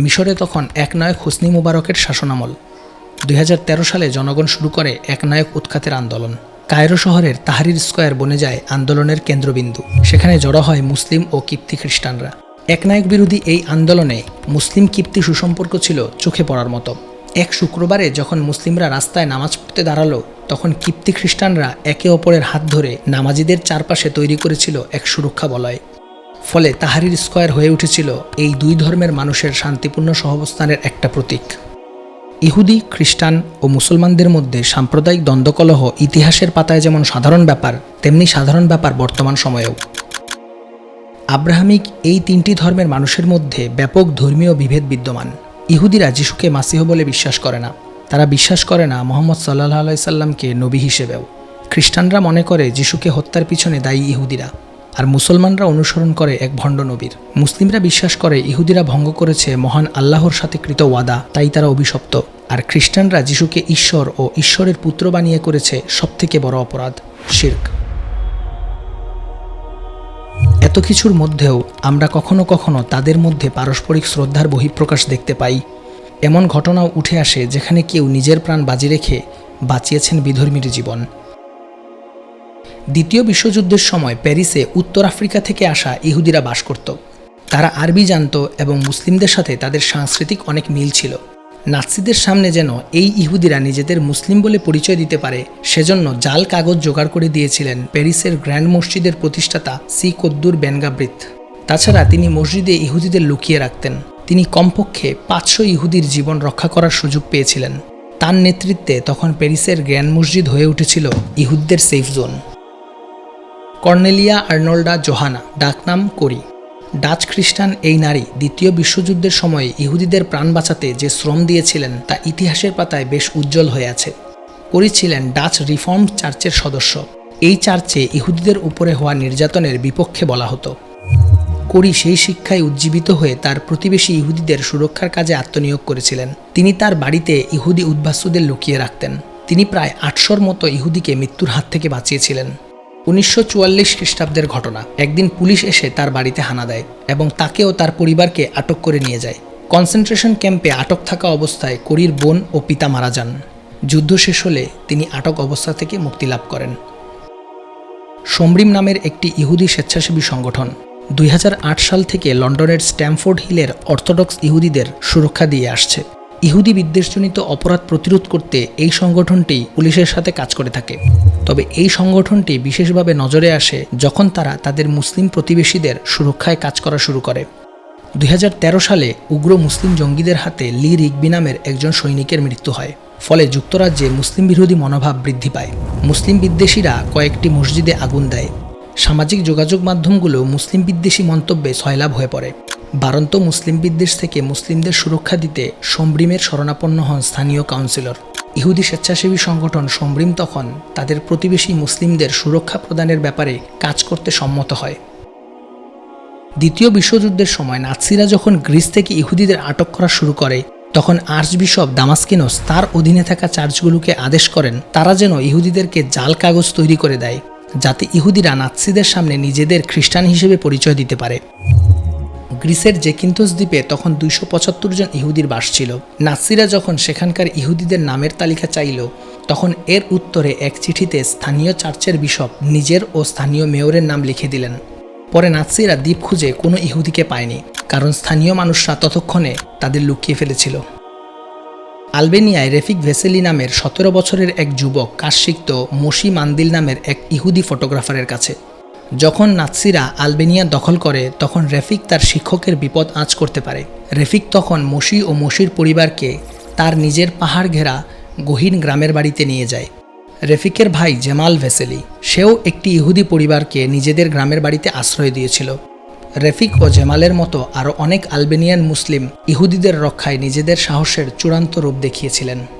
মিশরে তখন একনায়ক হুসনি মুবারকের শাসনামল। দুই হাজার তেরো সালে জনগণ শুরু করে একনায়ক উৎখাতের আন্দোলন। কায়রো শহরের তাহারির স্কোয়ার বনে যায় আন্দোলনের কেন্দ্রবিন্দু। সেখানে জড়ো হয় মুসলিম ও কিপ্তি খ্রিস্টানরা। একনায়ক বিরোধী এই আন্দোলনে মুসলিম কিপ্তি সুসম্পর্ক ছিল চোখে পড়ার মতো। এক শুক্রবারে যখন মুসলিমরা রাস্তায় নামাজ পড়তে দাঁড়াল, তখন কিপ্তি খ্রিস্টানরা একে অপরের হাত ধরে নামাজিদের চারপাশে তৈরি করেছিল এক সুরক্ষা বলয়। ফলে তাহারির স্কোয়ার হয়ে উঠেছিল এই দুই ধর্মের মানুষের শান্তিপূর্ণ সহাবস্থানের একটা প্রতীক। ইহুদি, খ্রিস্টান ও মুসলমানদের মধ্যে সাম্প্রদায়িক দ্বন্দ্বকলহ ইতিহাসের পাতায় যেমন সাধারণ ব্যাপার, তেমনি সাধারণ ব্যাপার বর্তমান সময়েও। আব্রাহামিক এই তিনটি ধর্মের মানুষের মধ্যে ব্যাপক ধর্মীয় বিভেদ বিদ্যমান। ইহুদিরা যিশুকে মাসিহ বলে বিশ্বাস করে না। তারা বিশ্বাস করে না মোহাম্মদ সাল্লাহ আলাইসাল্লামকে নবী হিসেবেও। খ্রিস্টানরা মনে করে যিশুকে হত্যার পিছনে দায়ী ইহুদিরা। আর মুসলমানরা অনুসরণ করে এক ভণ্ড নবীর। মুসলিমরা বিশ্বাস করে ইহুদিরা ভঙ্গ করেছে মহান আল্লাহর সাথে কৃত ওয়াদা, তাই তারা অভিশপ্ত। আর খ্রিস্টানরা যিশুকে ঈশ্বর ও ঈশ্বরের পুত্র বানিয়ে করেছে সবথেকে বড় অপরাধ, শির্ক। এত কিছুর মধ্যেও আমরা কখনো কখনো তাদের মধ্যে পারস্পরিক শ্রদ্ধার বহিঃপ্রকাশ দেখতে পাই। এমন ঘটনাও উঠে আসে যেখানে কেউ নিজের প্রাণ বাজি রেখে বাঁচিয়েছেন বিধর্মীর জীবন। দ্বিতীয় বিশ্বযুদ্ধের সময় প্যারিসে উত্তর আফ্রিকা থেকে আসা ইহুদিরা বাস করত। তারা আরবি জানত এবং মুসলিমদের সাথে তাদের সাংস্কৃতিক অনেক মিল ছিল। নাৎসিদের সামনে যেন এই ইহুদিরা নিজেদের মুসলিম বলে পরিচয় দিতে পারে, সেজন্য জাল কাগজ জোগাড় করে দিয়েছিলেন প্যারিসের গ্র্যান্ড মসজিদের প্রতিষ্ঠাতা সি কদ্দুর বেনগাবৃত। তাছাড়া তিনি মসজিদে ইহুদিদের লুকিয়ে রাখতেন। তিনি কমপক্ষে পাঁচশো ইহুদির জীবন রক্ষা করার সুযোগ পেয়েছিলেন। তার নেতৃত্বে তখন প্যারিসের গ্র্যান্ড মসজিদ হয়ে উঠেছিল ইহুদদের safe zone. Cornelia Arnolda Johanna, ডাকনাম করি। ডাচ খ্রিস্টান এই নারী দ্বিতীয় বিশ্বযুদ্ধের সময়ে ইহুদিদের প্রাণ বাঁচাতে যে শ্রম দিয়েছিলেন তা ইতিহাসের পাতায় বেশ উজ্জ্বল হয়ে আছে। করি ছিলেন ডাচ রিফর্ম চার্চের সদস্য। এই চার্চে ইহুদিদের উপরে হওয়া নির্যাতনের বিপক্ষে বলা হতো। করি সেই শিক্ষায় উজ্জীবিত হয়ে তার প্রতিবেশী ইহুদিদের সুরক্ষার কাজে আত্মনিয়োগ করেছিলেন। তিনি তার বাড়িতে ইহুদি উদ্বাস্যদের লুকিয়ে রাখতেন। তিনি প্রায় আটশোর মতো ইহুদিকে মৃত্যুর হাত থেকে বাঁচিয়েছিলেন। উনিশশো চুয়াল্লিশ খ্রিস্টাব্দের ঘটনা। একদিন পুলিশ এসে তার বাড়িতে হানা দেয় এবং তাকেও তার পরিবারকে আটক করে নিয়ে যায়। কনসেন্ট্রেশন ক্যাম্পে আটক থাকা অবস্থায় করির বোন ও পিতা মারা যান। যুদ্ধ শেষ হলে তিনি আটক অবস্থা থেকে মুক্তি লাভ করেন। সমরিম নামের একটি ইহুদি স্বেচ্ছাসেবী সংগঠন দুই হাজার আট সাল থেকে লন্ডনের স্ট্যামফোর্ড হিলের অর্থোডক্স ইহুদিদের সুরক্ষা দিয়ে আসছে। ইহুদি বিদ্বেষজনিত অপরাধ প্রতিরোধ করতে এই সংগঠনটি পুলিশের সাথে কাজ করে থাকে। তবে এই সংগঠনটি বিশেষভাবে নজরে আসে যখন তারা তাদের মুসলিম প্রতিবেশীদের সুরক্ষায় কাজ করা শুরু করে। দুই হাজার তেরো সালে উগ্র মুসলিম জঙ্গিদের হাতে লি রিগবি নামের একজন সৈনিকের মৃত্যু হয়। ফলে যুক্তরাজ্যে মুসলিম বিরোধী মনোভাব বৃদ্ধি পায়। মুসলিম বিদ্বেষীরা কয়েকটি মসজিদে আগুন দেয়। সামাজিক যোগাযোগ মাধ্যমগুলো মুসলিম বিদ্বেষী মন্তব্যে সয়লাভ হয়ে পড়ে। বারন্ত মুসলিম বিদ্বেষ থেকে মুসলিমদের সুরক্ষা দিতে সম্ব্রিমের শরণাপন্ন হন স্থানীয় কাউন্সিলর। ইহুদি স্বেচ্ছাসেবী সংগঠন সম্ব্রিম তখন তাদের প্রতিবেশী মুসলিমদের সুরক্ষা প্রদানের ব্যাপারে কাজ করতে সম্মত হয়। দ্বিতীয় বিশ্বযুদ্ধের সময় নাৎসিরা যখন গ্রিস থেকে ইহুদিদের আটক করা শুরু করে, তখন আর্চবিশপ দামাস্কিনোস তার অধীনে থাকা চার্চগুলোকে আদেশ করেন, তারা যেন ইহুদিদেরকে জাল কাগজ তৈরি করে দেয়। যাতে ইহুদিরা নাৎসিদের সামনে নিজেদের খ্রিস্টান হিসেবে পরিচয় দিতে পারে। গ্রিসের জেকিন্তোস দ্বীপে তখন দুইশো পঁচাত্তর জন ইহুদির বাস ছিল। নাৎসিরা যখন সেখানকার ইহুদিদের নামের তালিকা চাইল, তখন এর উত্তরে এক চিঠিতে স্থানীয় চার্চের বিশপ নিজের ও স্থানীয় মেয়রের নাম লিখে দিলেন। পরে নাৎসিরা দ্বীপ খুঁজে কোনো ইহুদিকে পায়নি, কারণ স্থানীয় মানুষরা ততক্ষণে তাদের লুকিয়ে ফেলেছিল। আলবেনিয়ায় রেফিক ভেসেলি নামের সতেরো বছরের এক যুবক কাশিক্ত মসি মান্দিল নামের এক ইহুদি ফটোগ্রাফারের কাছে। যখন নাৎসিরা আলবেনিয়া দখল করে, তখন রেফিক তার শিক্ষকের বিপদ আঁচ করতে পারে। রেফিক তখন মসি ও মসির পরিবারকে তার নিজের পাহাড় ঘেরা গহীন গ্রামের বাড়িতে নিয়ে যায়। রেফিকের ভাই জেমাল ভেসেলি, সেও একটি ইহুদি পরিবারকে নিজেদের গ্রামের বাড়িতে আশ্রয় দিয়েছিল। রেফিক ও জেমালের মতো আরও অনেক আলবেনিয়ান মুসলিম ইহুদিদের রক্ষায় নিজেদের সাহসের চূড়ান্ত রূপ দেখিয়েছিলেন।